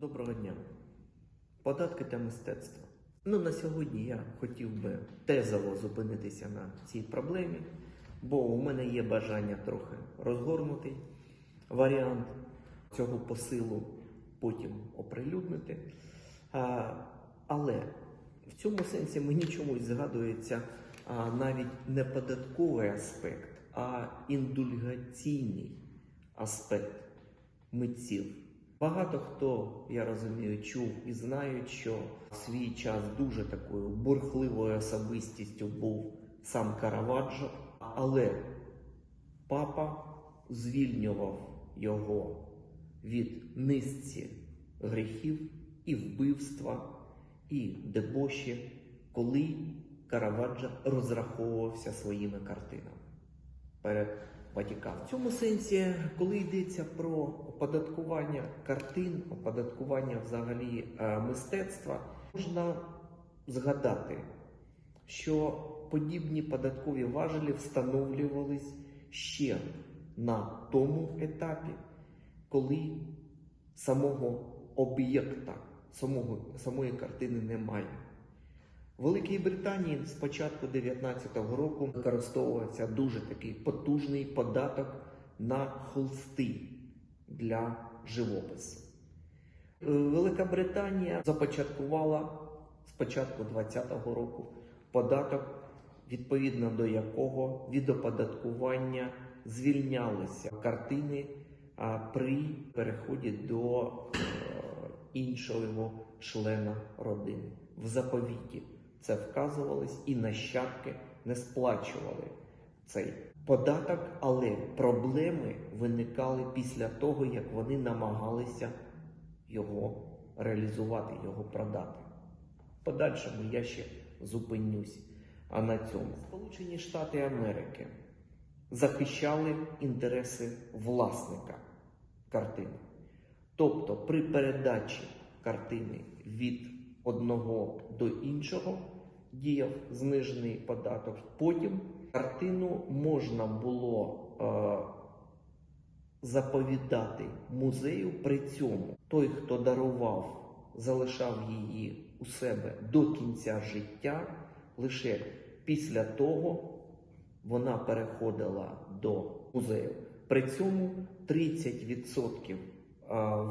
Доброго дня. Податки та мистецтво. Ну, на сьогодні я хотів би тезово зупинитися на цій проблемі, бо у мене є бажання трохи розгорнутий варіант цього посилу потім оприлюднити. А, але в цьому сенсі мені чомусь згадується а, навіть не податковий аспект, а індульгаційний аспект митців. Багато хто, я розумію, чув і знають, що в свій час дуже такою бурхливою особистістю був сам Караваджо, але папа звільнював його від низці гріхів і вбивства, і дебоші, коли Караваджо розраховувався своїми картинами перед Ватиканом. В цьому сенсі, коли йдеться про оподаткування картин, оподаткування взагалі е, мистецтва, можна згадати, що подібні податкові важелі встановлювались ще на тому етапі, коли самого об'єкта, самої картини немає. Великій Британії з початку 19-го року використовувався дуже такий потужний податок на холсти для живопису. Е, Велика Британія започаткувала з початку 20-го року податок, відповідно до якого від оподаткування звільнялися картини при переході до е, іншого члена родини в заповіті це вказувалось, і нащадки не сплачували цей податок, але проблеми виникали після того, як вони намагалися його реалізувати, його продати. В Подальшому я ще зупинюсь. А на цьому Сполучені Штати Америки захищали інтереси власника картини. Тобто при передачі картини від одного до іншого діяв знижений податок. Потім картину можна було е, заповідати музею. При цьому той, хто дарував, залишав її у себе до кінця життя, лише після того вона переходила до музею. При цьому 30% е,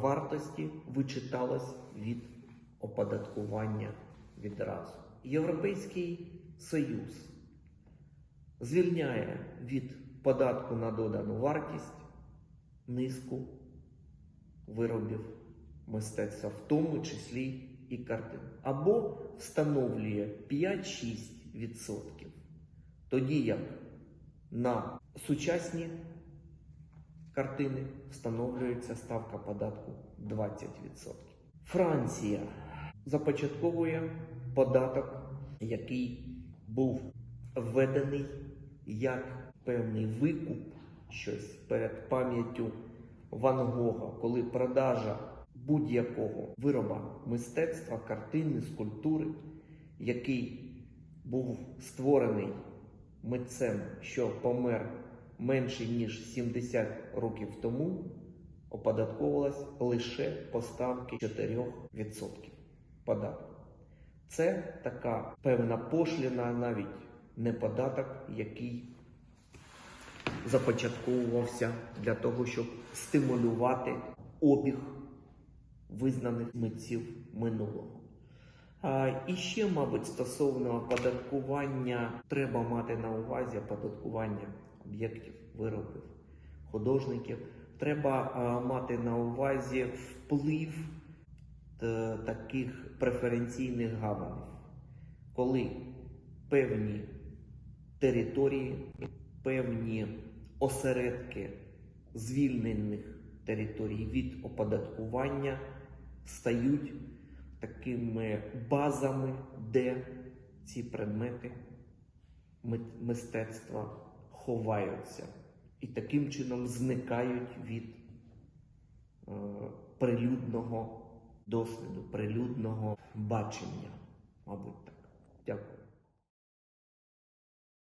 вартості вичиталось від оподаткування відразу. Європейський Союз звільняє від податку на додану вартість низку виробів мистецтва, в тому числі і картин, або встановлює 5-6%. Тоді як на сучасні картини встановлюється ставка податку 20%. Франція започатковує податок, який був введений як певний викуп щось перед пам'яттю Ван Гога, коли продажа будь-якого вироба мистецтва, картини, скульптури, який був створений митцем, що помер менше ніж 70 років тому, оподатковувалась лише поставки 4% податку. Це така певна пошліна, навіть не податок, який започатковувався для того, щоб стимулювати обіг визнаних митців минулого. А, і ще, мабуть, стосовно оподаткування, треба мати на увазі оподаткування об'єктів, виробів, художників. Треба а, мати на увазі вплив таких преференційних гаванів, коли певні території, певні осередки звільнених територій від оподаткування стають такими базами, де ці предмети мистецтва ховаються і таким чином зникають від е, прилюдного досвіду, прилюдного бачення, мабуть так. Дякую.